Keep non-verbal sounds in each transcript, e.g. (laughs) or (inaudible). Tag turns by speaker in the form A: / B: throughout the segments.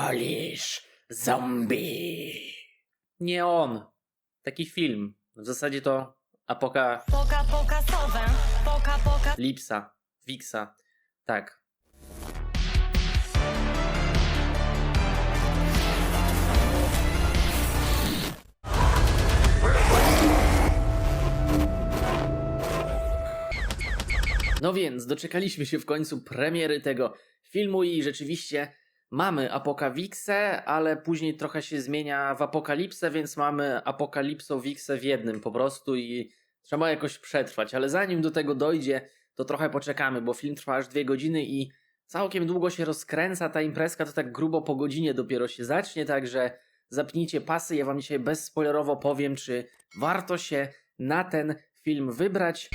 A: Wolisz zombie.
B: Nie on. Taki film. W zasadzie to apoka
C: Poka pokasowe, poka poka
B: Lipsa, Wixa. Tak. No więc, doczekaliśmy się w końcu premiery tego filmu i rzeczywiście mamy Apokawixę, ale później trochę się zmienia w Apokalipsę, więc mamy Apokalipsowixę w jednym po prostu i trzeba jakoś przetrwać. Ale zanim do tego dojdzie, to trochę poczekamy, bo film trwa aż dwie godziny i całkiem długo się rozkręca ta imprezka, to tak grubo po godzinie dopiero się zacznie, także zapnijcie pasy, ja wam dzisiaj bezspoilerowo powiem, czy warto się na ten film wybrać.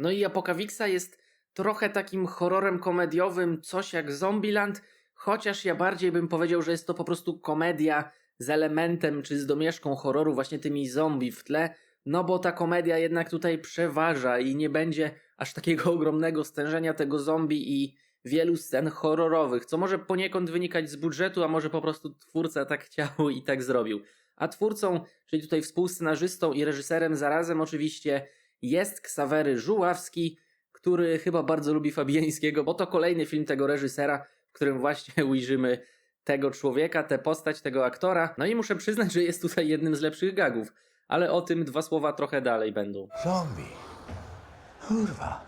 B: No i Apokawixa jest trochę takim horrorem komediowym, coś jak Zombieland, chociaż ja bardziej bym powiedział, że jest to po prostu komedia z elementem czy z domieszką horroru, właśnie tymi zombie w tle, no bo ta komedia jednak tutaj przeważa i nie będzie aż takiego (laughs) ogromnego stężenia tego zombie i wielu scen horrorowych, co może poniekąd wynikać z budżetu, a może po prostu twórca tak (laughs) chciał i tak zrobił. A twórcą, czyli tutaj współscenarzystą i reżyserem zarazem oczywiście jest Ksawery Żuławski, który chyba bardzo lubi Fabiańskiego, bo to kolejny film tego reżysera, w którym właśnie (laughs) ujrzymy tego człowieka, tę postać, tego aktora. No i muszę przyznać, że jest tutaj jednym z lepszych gagów, ale o tym dwa słowa trochę dalej będą.
D: Zombie. Kurwa.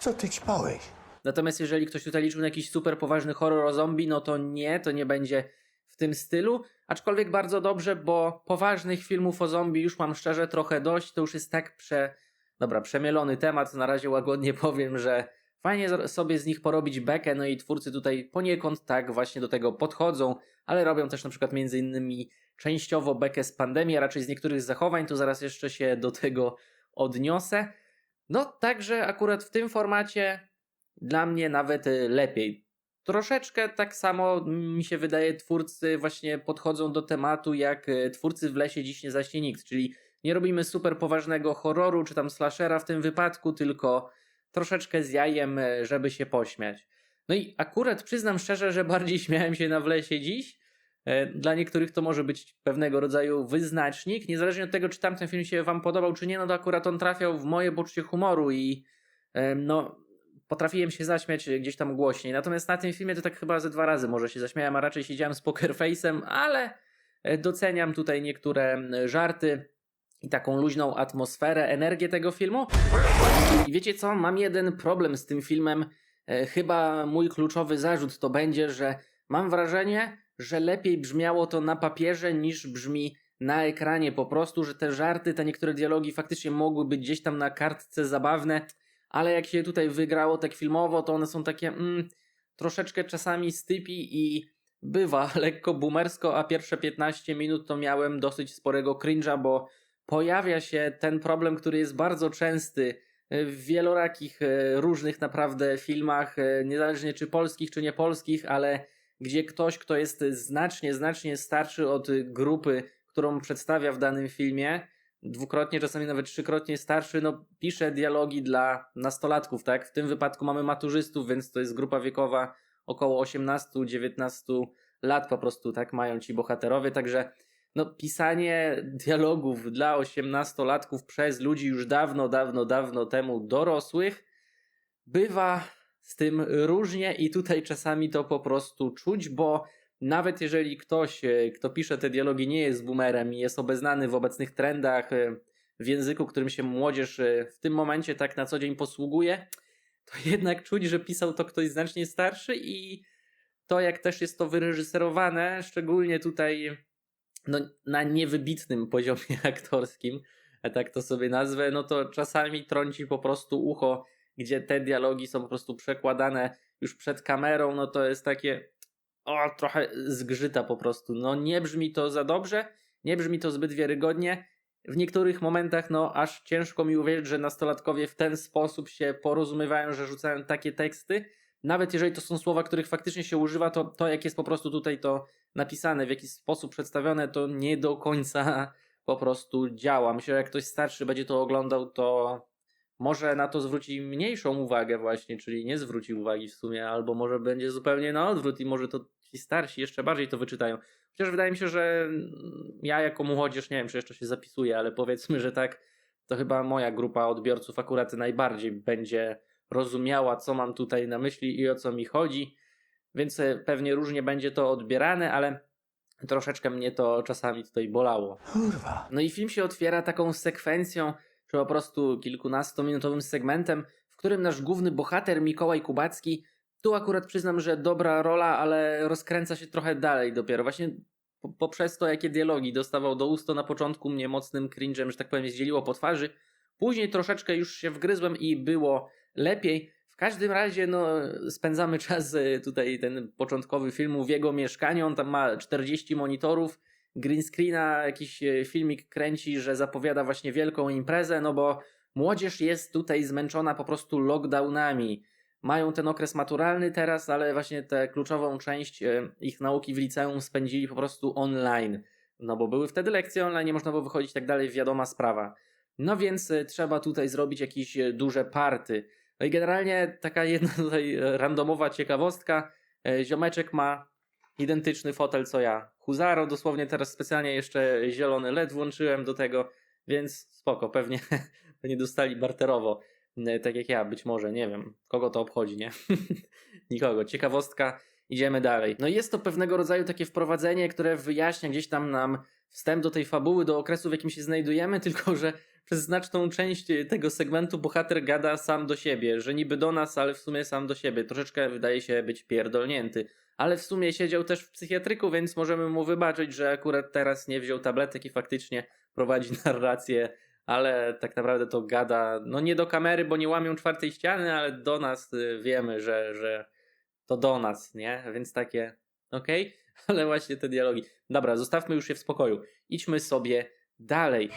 D: Co ty ćpałeś?
B: Natomiast jeżeli ktoś tutaj liczył na jakiś super poważny horror o zombie, no to nie, to nie będzie w tym stylu. Aczkolwiek bardzo dobrze, bo poważnych filmów o zombie już mam szczerze trochę dość. To już jest tak prze... Dobra, przemielony temat. Na razie łagodnie (laughs) powiem, że fajnie sobie z nich porobić bekę, no i twórcy tutaj poniekąd tak właśnie do tego podchodzą, ale robią też na przykład między innymi częściowo bekę z pandemii, a raczej z niektórych zachowań, to zaraz jeszcze się do tego odniosę. No, także akurat w tym formacie dla mnie nawet y, lepiej. Troszeczkę tak samo mm, mi się wydaje, twórcy właśnie podchodzą do tematu jak y, twórcy w lesie dziś nie zaśnie nikt, czyli nie robimy super poważnego horroru czy tam slashera w tym wypadku, tylko troszeczkę z jajem, y, żeby się pośmiać. No i akurat przyznam szczerze, że bardziej (laughs) śmiałem się na w lesie dziś. E, Dla niektórych to może być pewnego rodzaju wyznacznik. Niezależnie od tego, czy tamten film się Wam podobał, czy nie, no to akurat on trafiał w moje poczucie humoru i e, no, potrafiłem się zaśmiać gdzieś tam głośniej. Natomiast na tym filmie to tak chyba ze dwa razy może się zaśmiałem, a raczej siedziałem z poker ale e, doceniam tutaj niektóre żarty i taką luźną atmosferę, energię tego filmu. I wiecie co? Mam jeden problem z tym filmem. E, Chyba mój kluczowy zarzut to będzie, że mam wrażenie, że lepiej brzmiało to na papierze niż brzmi na ekranie. Po prostu, że te żarty, te niektóre dialogi faktycznie mogły być gdzieś tam na kartce zabawne, ale jak się tutaj wygrało tak filmowo, to one są takie mm, troszeczkę czasami stypi i bywa (laughs) lekko boomersko, a pierwsze 15 minut to miałem dosyć sporego cringe'a, bo pojawia się ten problem, który jest bardzo częsty w wielorakich e, różnych naprawdę filmach, e, niezależnie czy polskich, czy niepolskich, ale gdzie ktoś, kto jest znacznie, znacznie starszy od grupy, którą przedstawia w danym filmie, dwukrotnie, czasami nawet trzykrotnie starszy, no pisze dialogi dla nastolatków, tak? W tym wypadku mamy maturzystów, więc to jest grupa wiekowa około 18-19 lat po prostu, tak? Mają ci bohaterowie, także no pisanie dialogów dla 18-latków przez ludzi już dawno, dawno, dawno temu dorosłych bywa z tym różnie i tutaj czasami to po prostu czuć, bo nawet jeżeli ktoś, e, kto pisze te dialogi, nie jest boomerem i jest obeznany w obecnych trendach e, w języku, którym się młodzież e, w tym momencie tak na co dzień posługuje, to (laughs) jednak czuć, że pisał to ktoś znacznie starszy i to jak też jest to wyreżyserowane, szczególnie tutaj no, na niewybitnym (laughs) poziomie aktorskim, tak to sobie nazwę, no to czasami trąci po prostu ucho, gdzie te dialogi są po prostu przekładane już przed kamerą, no to jest takie o, trochę zgrzyta po prostu. No nie brzmi to za dobrze, nie brzmi to zbyt wiarygodnie. W niektórych momentach, no aż ciężko mi uwierzyć, że nastolatkowie w ten sposób się porozumiewają, że rzucają takie teksty. Nawet jeżeli to są słowa, których faktycznie się używa, to to jak jest po prostu tutaj to napisane, w jaki sposób przedstawione, to nie do końca (laughs) po prostu działa. Myślę, że jak ktoś starszy będzie to oglądał, to może na to zwróci mniejszą uwagę właśnie, czyli nie zwróci uwagi w sumie, albo może będzie zupełnie na odwrót i może to ci starsi jeszcze bardziej to wyczytają. Chociaż wydaje mi się, że ja jako młodzież, nie wiem czy jeszcze się zapisuję, ale powiedzmy, że tak, to chyba moja grupa odbiorców akurat najbardziej będzie rozumiała, co mam tutaj na myśli i o co mi chodzi, więc e, pewnie różnie będzie to odbierane, ale troszeczkę mnie to czasami tutaj bolało.
D: Kurwa.
B: No i film się otwiera taką sekwencją, czy po prostu kilkunastominutowym segmentem, w którym nasz główny bohater Mikołaj Kubacki, tu akurat przyznam, że dobra rola, ale rozkręca się trochę dalej dopiero. Właśnie po- poprzez to, jakie dialogi dostawał do ust, to na początku mnie mocnym cringe'em, że tak powiem, zdzieliło po twarzy. Później troszeczkę już się wgryzłem i było lepiej. W każdym razie, no, spędzamy czas e, tutaj, ten początkowy filmu w jego mieszkaniu. On tam ma 40 monitorów, green screena, jakiś e, filmik kręci, że zapowiada właśnie wielką imprezę, no bo młodzież jest tutaj zmęczona po prostu lockdownami. Mają ten okres maturalny teraz, ale właśnie tę kluczową część e, ich nauki w liceum spędzili po prostu online. No bo były wtedy lekcje online, nie można było wychodzić tak dalej, wiadoma sprawa. No więc trzeba tutaj zrobić jakieś duże party. No i generalnie taka (laughs) jedna tutaj e, randomowa ciekawostka. E, Ziomeczek ma identyczny fotel co ja. Huzaro, dosłownie teraz specjalnie jeszcze zielony LED włączyłem do tego, więc spoko, pewnie, (laughs) pewnie dostali barterowo. E, Tak jak ja, być może, nie wiem. Kogo to obchodzi, nie? (laughs) Nikogo. Ciekawostka, idziemy dalej. No jest to pewnego rodzaju takie wprowadzenie, które wyjaśnia gdzieś tam nam wstęp do tej fabuły, do okresu, w jakim się znajdujemy, tylko że przez znaczną część tego segmentu bohater gada sam do siebie, że niby do nas, ale w sumie sam do siebie. Troszeczkę wydaje się być pierdolnięty. Ale w sumie siedział też w psychiatryku, więc możemy mu wybaczyć, że akurat teraz nie wziął tabletek i faktycznie prowadzi (laughs) narrację, ale tak naprawdę to gada, no nie do kamery, bo nie łamią czwartej ściany, ale do nas y, wiemy, że, że to do nas, nie? Więc takie, okej, (laughs) ale właśnie te dialogi. Dobra, zostawmy już je w spokoju. Idźmy sobie dalej.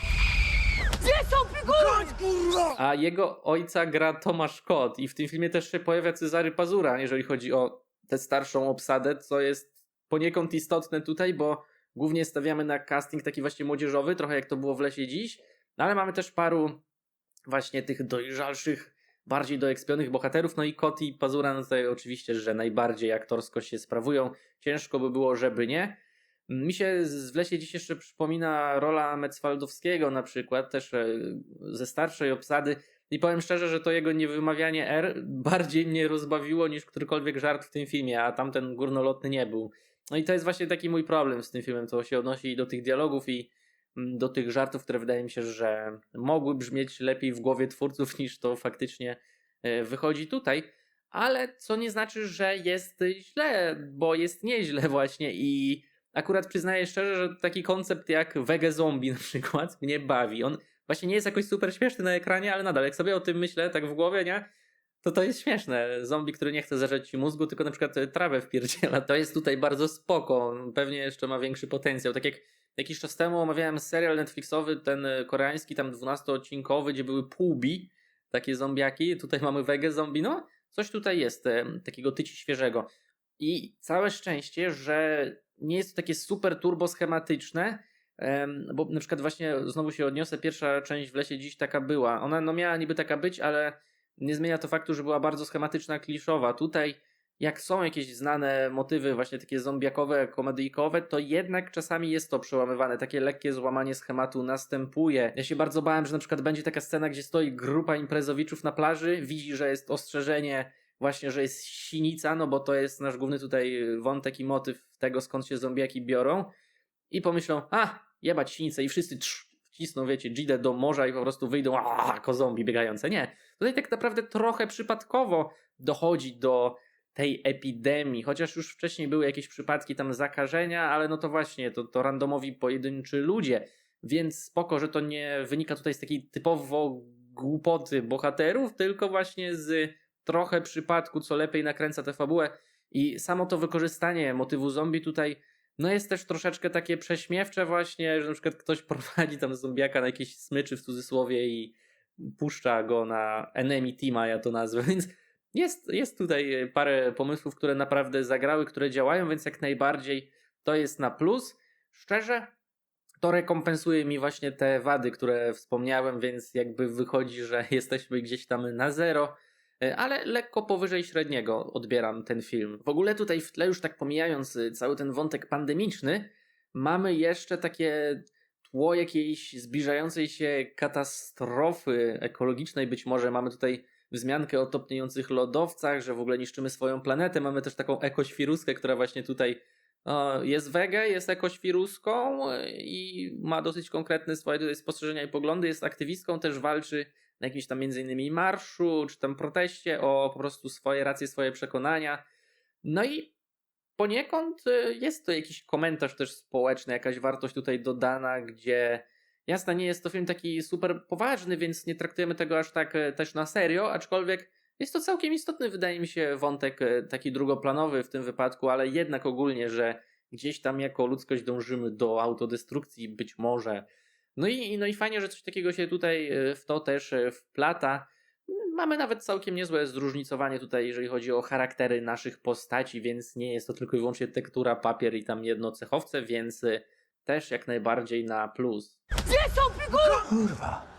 B: A jego ojca gra Tomasz Kot i w tym filmie też się pojawia Cezary Pazura, jeżeli chodzi o tę starszą obsadę, co jest poniekąd istotne tutaj, bo głównie stawiamy na casting taki właśnie młodzieżowy, trochę jak to było w Lesie dziś, no ale mamy też paru właśnie tych dojrzalszych, bardziej doekspionych bohaterów, no i Kot i Pazura no tutaj oczywiście, że najbardziej aktorsko się sprawują, ciężko by było, żeby nie. Mi się w lesie dziś jeszcze przypomina rola Metzwaldowskiego na przykład, też e, ze starszej obsady. I powiem szczerze, że to jego niewymawianie R (laughs) bardziej mnie rozbawiło niż którykolwiek żart w tym filmie, a tamten górnolotny nie był. No i to jest właśnie taki mój problem z tym filmem, co się odnosi do tych dialogów i mm, do tych żartów, które wydaje mi się, że mogły brzmieć lepiej w głowie twórców (laughs) niż to faktycznie e, wychodzi tutaj. Ale co nie znaczy, że jest źle, bo jest nieźle właśnie i akurat przyznaję szczerze, że taki koncept jak Wege Zombie na przykład (laughs) mnie bawi. On właśnie nie jest jakoś super śmieszny na ekranie, ale nadal, jak sobie o tym myślę tak w głowie, nie? To to jest śmieszne. Zombie, który nie chce ci mózgu, tylko na przykład e, trawę wpierdziela. To jest tutaj bardzo spoko. Pewnie jeszcze ma większy potencjał. Tak jak jakiś czas temu omawiałem serial Netflixowy, ten e, koreański, tam 12-odcinkowy, gdzie były półbi, takie zombiaki. Tutaj mamy Wege Zombie. No, coś tutaj jest e, takiego tyci świeżego. I całe szczęście, że nie jest to takie super turbo schematyczne, em, bo na przykład właśnie znowu się odniosę, pierwsza część w lesie dziś taka była. Ona no miała niby taka być, ale nie zmienia to faktu, że była bardzo schematyczna, kliszowa. Tutaj jak są jakieś znane motywy właśnie takie zombiakowe, komedyjkowe, to jednak czasami jest to przełamywane. Takie lekkie złamanie schematu następuje. Ja się bardzo bałem, że na przykład będzie taka scena, gdzie stoi grupa imprezowiczów na plaży, widzi, że jest ostrzeżenie właśnie, że jest sinica, no bo to jest nasz główny tutaj wątek i motyw tego, skąd się zombiaki biorą. I pomyślą, a, jebać sinicę i wszyscy trz, wcisną, wiecie, dzidę do morza i po prostu wyjdą, a, jako zombie biegające. Nie. Tutaj tak naprawdę trochę przypadkowo dochodzi do tej epidemii, chociaż już wcześniej były jakieś przypadki tam zakażenia, ale no to właśnie, to, to randomowi pojedynczy ludzie, więc spoko, że to nie wynika tutaj z takiej typowo głupoty bohaterów, tylko właśnie z trochę przypadku, co lepiej nakręca tę fabułę i samo to wykorzystanie motywu zombie tutaj no jest też troszeczkę takie prześmiewcze właśnie, że na przykład ktoś (laughs) prowadzi tam zombiaka na jakieś smyczy w cudzysłowie i puszcza go na enemy teama, ja to nazwę, (laughs) więc jest, jest tutaj parę pomysłów, które naprawdę zagrały, które działają, więc jak najbardziej to jest na plus. Szczerze, to rekompensuje mi właśnie te wady, które wspomniałem, więc jakby wychodzi, że (laughs) jesteśmy gdzieś tam na zero, ale lekko powyżej średniego odbieram ten film. W ogóle tutaj w tle, już tak pomijając y, cały ten wątek pandemiczny, mamy jeszcze takie tło jakiejś zbliżającej się katastrofy ekologicznej. Być może mamy tutaj wzmiankę o topniejących lodowcach, że w ogóle niszczymy swoją planetę. Mamy też taką ekoświruskę, która właśnie tutaj jest wege, jest ekoświruską y, i ma dosyć konkretne swoje tutaj spostrzeżenia i poglądy. Jest aktywistką, też walczy na jakimś tam między innymi marszu, czy tam proteście o po prostu swoje racje, swoje przekonania. No i poniekąd y, jest to jakiś komentarz też społeczny, jakaś wartość tutaj dodana, gdzie jasne, nie jest to film taki super poważny, więc nie traktujemy tego aż tak e, też na serio, aczkolwiek jest to całkiem istotny, wydaje mi się, wątek e, taki drugoplanowy w tym wypadku, ale jednak ogólnie, że gdzieś tam jako ludzkość dążymy do autodestrukcji, być może. No i, no i fajnie, że coś takiego się tutaj e, w to też e, wplata. Mamy nawet całkiem niezłe zróżnicowanie tutaj, jeżeli chodzi o charaktery naszych postaci, więc nie jest to tylko i wyłącznie tektura, papier i tam jedno cechowce, więc e, też jak najbardziej na plus.
D: Kurwa.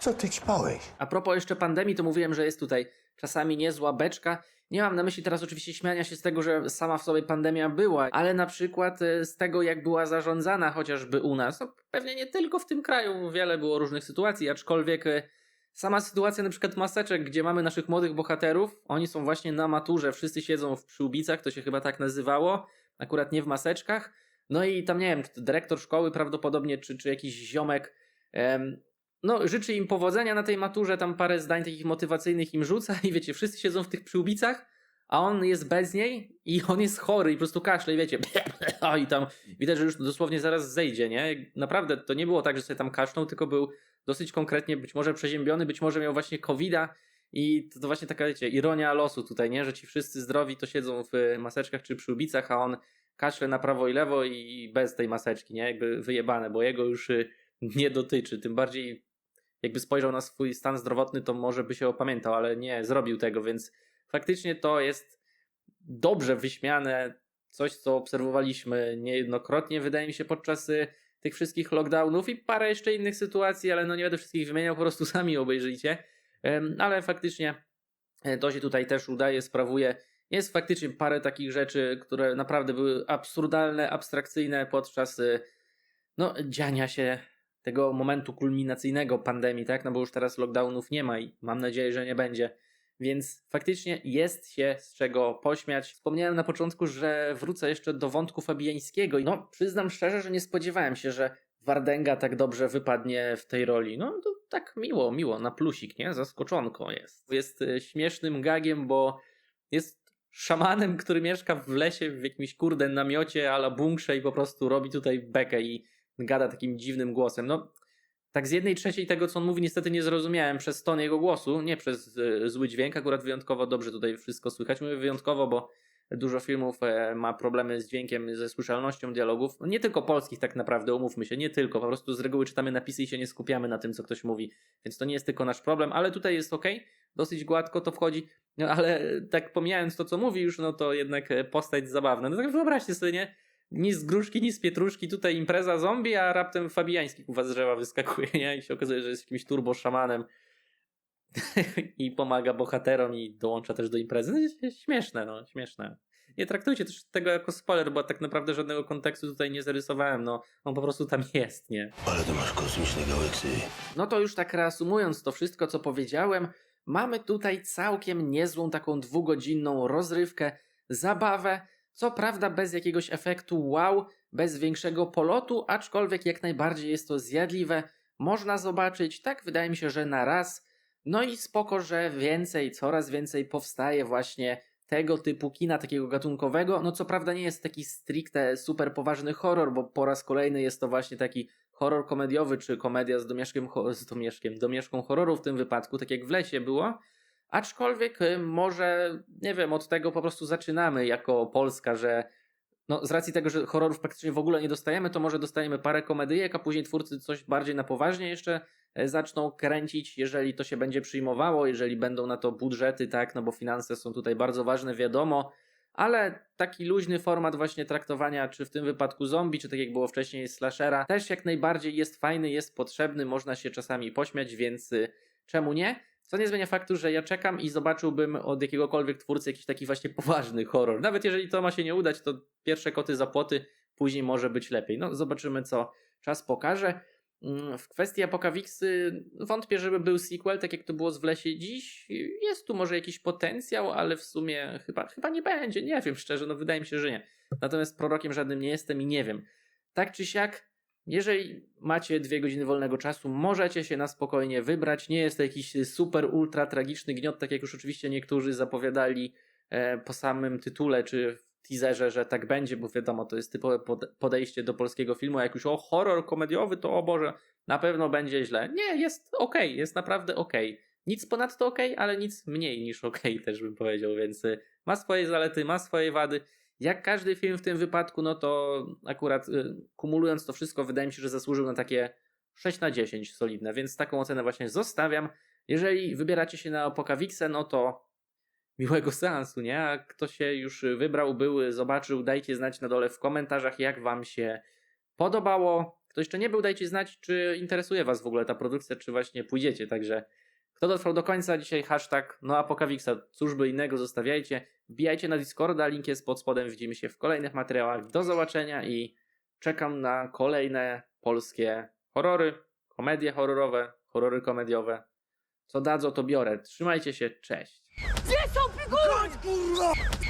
D: Co ty ćpałeś?
B: A propos jeszcze pandemii, to mówiłem, że jest tutaj czasami niezła beczka. Nie mam na myśli teraz oczywiście śmiania się z tego, że sama w sobie pandemia była, ale na przykład e, z tego, jak była zarządzana chociażby u nas. No, pewnie nie tylko w tym kraju, wiele było różnych sytuacji, aczkolwiek e, sama sytuacja na przykład maseczek, gdzie mamy naszych młodych bohaterów, oni są właśnie na maturze, wszyscy siedzą w przyłbicach, to się chyba tak nazywało, akurat nie w maseczkach. No i tam, nie wiem, dyrektor szkoły prawdopodobnie, czy, czy jakiś ziomek, no, życzy im powodzenia na tej maturze, tam parę zdań takich motywacyjnych im rzuca i wiecie, wszyscy siedzą w tych przyłbicach, a on jest bez niej i on jest chory i po prostu kaszle i wiecie, (laughs) i tam widać, że już dosłownie zaraz zejdzie, nie? Naprawdę to nie było tak, że sobie tam kaszlał, tylko był dosyć konkretnie być może przeziębiony, być może miał właśnie covida i to, to właśnie taka, wiecie, ironia losu tutaj, nie? Że ci wszyscy zdrowi to siedzą w maseczkach czy przyłbicach, a on kaszle na prawo i lewo i bez tej maseczki, nie? Jakby wyjebane, bo jego już y, nie dotyczy, tym bardziej jakby spojrzał na swój stan zdrowotny, to może by się opamiętał, ale nie zrobił tego, więc faktycznie to jest dobrze wyśmiane, coś co obserwowaliśmy niejednokrotnie, wydaje mi się, podczas y, tych wszystkich lockdownów i parę jeszcze innych sytuacji, ale no nie będę wszystkich wymieniał, po prostu (laughs) sami obejrzyjcie. Ale faktycznie e, to się tutaj też udaje, sprawuje. Jest faktycznie parę takich rzeczy, które naprawdę były absurdalne, abstrakcyjne podczas y, no, dziania się tego momentu kulminacyjnego pandemii, tak? No bo już teraz lockdownów nie ma i mam nadzieję, że nie będzie. Więc faktycznie jest się z czego pośmiać. Wspomniałem na początku, że wrócę jeszcze do wątku fabiańskiego. i No, przyznam szczerze, że nie spodziewałem się, że Wardenga tak dobrze wypadnie w tej roli. No, to tak miło, miło, na plusik, nie? Zaskoczonko jest. Jest e, śmiesznym gagiem, bo jest szamanem, który mieszka w lesie w jakimś kurde namiocie ala bunkrze i po prostu robi tutaj bekę i gada takim dziwnym głosem. No, tak z jednej trzeciej tego, co on mówi, niestety nie zrozumiałem przez ton jego głosu, nie przez e, zły dźwięk. Akurat wyjątkowo dobrze tutaj wszystko słychać. Mówię wyjątkowo, bo dużo filmów e, ma problemy z dźwiękiem, ze słyszalnością dialogów. No, nie tylko polskich tak naprawdę, umówmy się, nie tylko. Po prostu z reguły czytamy napisy i się nie skupiamy na tym, co ktoś mówi. Więc to nie jest tylko nasz problem, ale tutaj jest ok, dosyć gładko to wchodzi. No ale tak pomijając to, co mówi już, no to jednak e, postać zabawna. No tak wyobraźcie sobie, nie? Ni z gruszki, ni z pietruszki, tutaj impreza zombie, a raptem fabiański u was z drzewa wyskakuje, nie? I się okazuje, że jest jakimś turbo szamanem (laughs) i pomaga bohaterom i dołącza też do imprezy. No, śmieszne, no, śmieszne. Nie traktujcie też tego jako spoiler, bo tak naprawdę żadnego kontekstu tutaj nie zarysowałem, no, on po prostu tam jest, nie?
D: Ale to masz kosmiczne gałeksy.
B: No to już tak reasumując to wszystko, co powiedziałem, mamy tutaj całkiem niezłą taką dwugodzinną rozrywkę, zabawę, co prawda bez jakiegoś efektu wow, bez większego polotu, aczkolwiek jak najbardziej jest to zjadliwe, można zobaczyć, tak wydaje mi się, że na raz. No i spoko, że więcej, coraz więcej powstaje właśnie tego typu kina, takiego gatunkowego. No co prawda nie jest taki stricte super poważny horror, bo po raz kolejny jest to właśnie taki horror komediowy, czy komedia z domieszkiem, z domieszkiem, domieszką horroru w tym wypadku, tak jak w lesie było. Aczkolwiek y, może, nie wiem, od tego po prostu zaczynamy jako Polska, że no, z racji tego, że horrorów praktycznie w ogóle nie dostajemy, to może dostajemy parę komedyjek, a później twórcy coś bardziej na poważnie jeszcze e, zaczną kręcić, jeżeli to się będzie przyjmowało, jeżeli będą na to budżety, tak, no bo finanse są tutaj bardzo ważne, wiadomo, ale taki luźny format właśnie traktowania, czy w tym wypadku zombie, czy tak jak było wcześniej slashera, też jak najbardziej jest fajny, jest potrzebny, można się czasami pośmiać, więc y, czemu nie? Co nie zmienia faktu, że ja czekam i zobaczyłbym od jakiegokolwiek twórcy jakiś taki właśnie poważny horror. Nawet jeżeli to ma się nie udać, to pierwsze koty za płoty, później może być lepiej. No zobaczymy, co czas pokaże. Mm, W kwestii Apokawiksy wątpię, żeby był sequel, tak jak to było z W lesie dziś. Jest tu może jakiś potencjał, ale w sumie chyba, chyba nie będzie. Nie wiem szczerze, no wydaje mi się, że nie. Natomiast prorokiem żadnym nie jestem i nie wiem. Tak czy siak, jeżeli macie dwie godziny wolnego czasu, możecie się na spokojnie wybrać. Nie jest to jakiś super, ultra tragiczny gniot, tak jak już oczywiście niektórzy zapowiadali e, po samym tytule czy w teaserze, że tak będzie, bo wiadomo, to jest typowe pod- podejście do polskiego filmu. Jak już o horror komediowy, to o Boże, na pewno będzie źle. Nie, jest okej, jest naprawdę okej. Nic ponadto okej, ale nic mniej niż okej też bym powiedział, więc y, ma swoje zalety, ma swoje wady. Jak każdy film w tym wypadku, no to akurat y, kumulując to wszystko, wydaje mi się, że zasłużył na takie 6 na 10 solidne, więc taką ocenę właśnie zostawiam. Jeżeli wybieracie się na Apokawiksę, no to miłego seansu, nie? A kto się już wybrał, był, zobaczył, dajcie znać na dole w komentarzach, jak wam się podobało. Kto jeszcze nie był, dajcie znać, czy interesuje was w ogóle ta produkcja, czy właśnie pójdziecie. Także kto dotrwał do końca, dzisiaj hashtag no Apokawiksa, cóż by innego, zostawiajcie. Wbijajcie na Discorda, link jest pod spodem, widzimy się w kolejnych materiałach. Do zobaczenia i czekam na kolejne polskie horrory, komedie horrorowe, horrory komediowe. Co dadzą, to biorę. Trzymajcie się, cześć.
A: Gdzie są figury?